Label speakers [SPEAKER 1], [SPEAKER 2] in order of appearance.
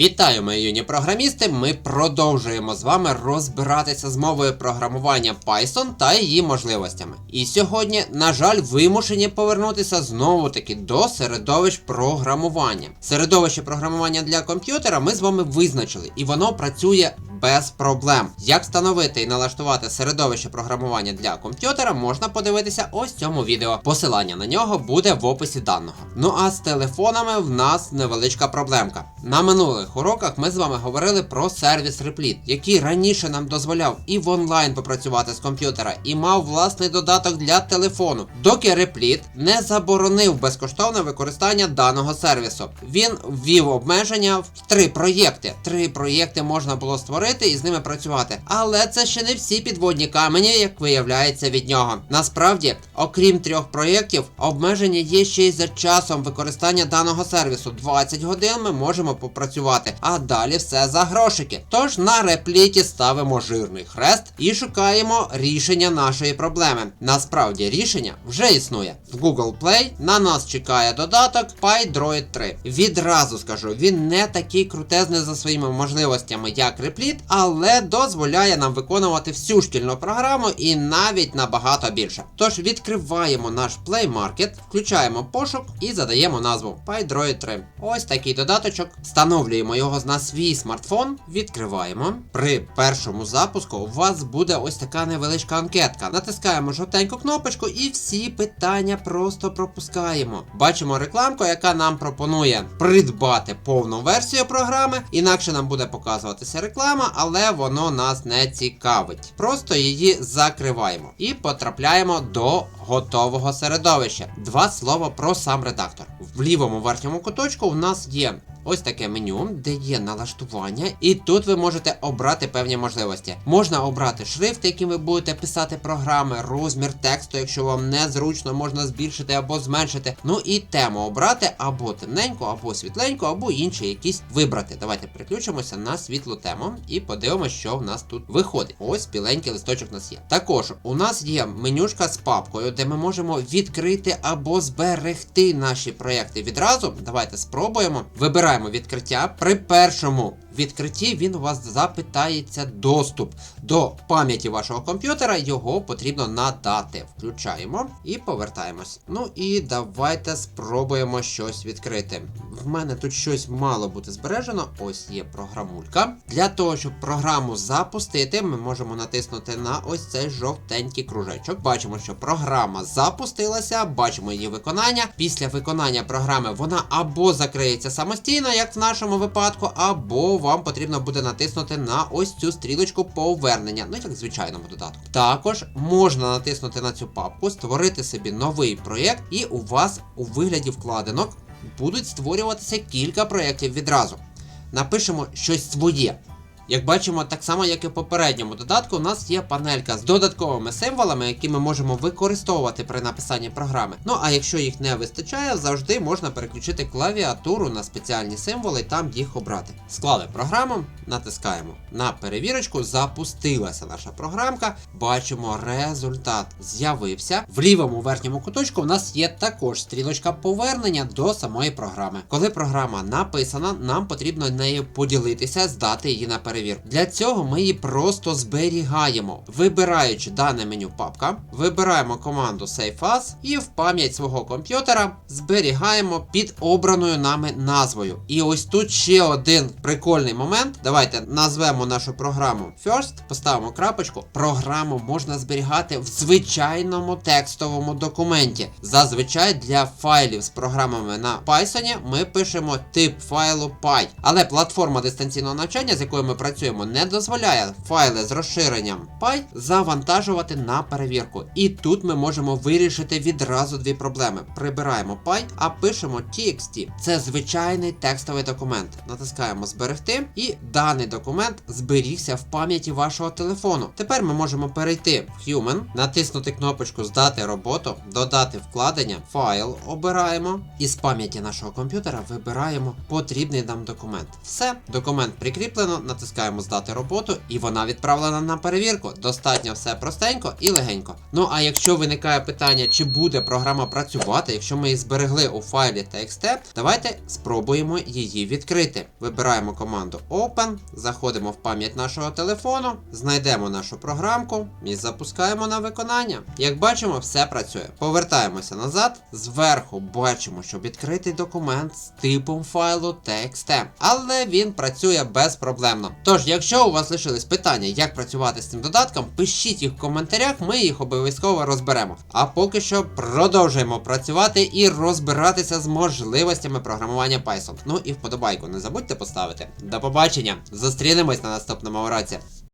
[SPEAKER 1] Вітаю, мої юні програмісти! Ми продовжуємо з вами розбиратися з мовою програмування Python та її можливостями. І сьогодні, на жаль, вимушені повернутися знову таки до середовищ програмування. Середовище програмування для комп'ютера ми з вами визначили, і воно працює без проблем. Як встановити і налаштувати середовище програмування для комп'ютера, можна подивитися ось цьому відео. Посилання на нього буде в описі даного. Ну а з телефонами в нас невеличка проблемка. На минулих уроках ми з вами говорили про сервіс Replit, який раніше нам дозволяв і в онлайн попрацювати з комп'ютера, і мав власний додаток для телефону, доки Replit не заборонив безкоштовне використання даного сервісу. Він ввів обмеження в три проєкти. Три проєкти можна було створити і з ними працювати. Але це ще не всі підводні камені, як виявляється від нього. Насправді, окрім трьох проєктів, обмеження є ще й за часом використання даного сервісу. 20 годин ми можемо попрацювати, а далі все за грошики. Тож на репліті ставимо жирний хрест і шукаємо рішення нашої проблеми. Насправді рішення вже існує. В Google Play на нас чекає додаток PyDroid 3. Відразу скажу, він не такий крутезний за своїми можливостями, як Replit, але дозволяє нам виконувати всю шкільну програму і навіть набагато більше. Тож відкриваємо наш Play Market, включаємо пошук і задаємо назву PyDroid 3. Ось такий додаточок. Встановлюємо його на свій смартфон, відкриваємо. При першому запуску у вас буде ось така невеличка анкетка. Натискаємо жовтеньку кнопочку і всі питання просто пропускаємо. Бачимо рекламку, яка нам пропонує придбати повну версію програми, інакше нам буде показуватися реклама, але воно нас не цікавить. Просто її закриваємо і потрапляємо до готового середовища. Два слова про сам редактор. В лівому верхньому куточку у нас є ось таке меню, де є налаштування, і тут ви можете обрати певні можливості. Можна обрати шрифт, яким ви будете писати програми, розмір тексту, якщо вам незручно, можна збільшити або зменшити. Ну і тему обрати або темненьку, або світленьку, або інші якісь вибрати. Давайте переключимося на світлу тему і подивимося, що в нас тут виходить. Ось біленький листочок у нас є. Також у нас є менюшка з папкою, де ми можемо відкрити або зберегти наші проекти відразу. Давайте спробуємо. Вибираємо відкриття. При першому відкритті він у вас запитається доступ до пам'яті вашого комп'ютера. Його потрібно надати. Включаємо і повертаємось. Ну і давайте спробуємо щось відкрити. В мене тут щось мало бути збережено. Ось є програмулька. Для того, щоб програму запустити, ми можемо натиснути на ось цей жовтенький кружечок. Бачимо, що програма запустилася, бачимо її виконання. Після виконання програми вона або закриється самостійно, як в нашому випадку, або вам потрібно буде натиснути на ось цю стрілочку повернення, ну як в звичайному додатку. Також можна натиснути на цю папку, створити собі новий проєкт, і у вас у вигляді вкладинок будуть створюватися кілька проєктів відразу. Напишемо щось своє. Як бачимо, так само, як і в попередньому додатку, у нас є панелька з додатковими символами, які ми можемо використовувати при написанні програми. Ну а якщо їх не вистачає, завжди можна переключити клавіатуру на спеціальні символи і там їх обрати. Склали програму, натискаємо на перевірочку, запустилася наша програмка. Бачимо, результат з'явився. В лівому верхньому куточку у нас є також стрілочка повернення до самої програми. Коли програма написана, нам потрібно нею поділитися, здати її на перевірку. Для цього ми її просто зберігаємо, вибираючи дане меню папка, вибираємо команду Save As і в пам'ять свого комп'ютера зберігаємо під обраною нами назвою. І ось тут ще один прикольний момент. Давайте назвемо нашу програму First, поставимо крапочку. Програму можна зберігати в звичайному текстовому документі. Зазвичай для файлів з програмами на Python ми пишемо тип файлу Py. Але платформа дистанційного навчання, з якою ми працюємо, не дозволяє файли з розширенням Py завантажувати на перевірку. І тут ми можемо вирішити відразу дві проблеми. Прибираємо Py, а пишемо TXT. Це звичайний текстовий документ. Натискаємо зберегти, і даний документ зберігся в пам'яті вашого телефону. Тепер ми можемо перейти в Human, натиснути кнопочку Здати роботу, додати вкладення, файл обираємо і з пам'яті нашого комп'ютера вибираємо потрібний нам документ. Все, документ прикріплено, натискаємо натискаємо здати роботу, і вона відправлена на перевірку. Достатньо все простенько і легенько. Ну а якщо виникає питання, чи буде програма працювати, якщо ми її зберегли у файлі TXT, давайте спробуємо її відкрити. Вибираємо команду Open, заходимо в пам'ять нашого телефону, знайдемо нашу програмку і запускаємо на виконання. Як бачимо, все працює. Повертаємося назад. Зверху бачимо, що відкритий документ з типом файлу TXT, але він працює безпроблемно. Тож, якщо у вас лишились питання, як працювати з цим додатком, пишіть їх в коментарях, ми їх обов'язково розберемо. А поки що продовжуємо працювати і розбиратися з можливостями програмування Python. Ну і вподобайку не забудьте поставити. До побачення! Зустрінемось на наступному уроці.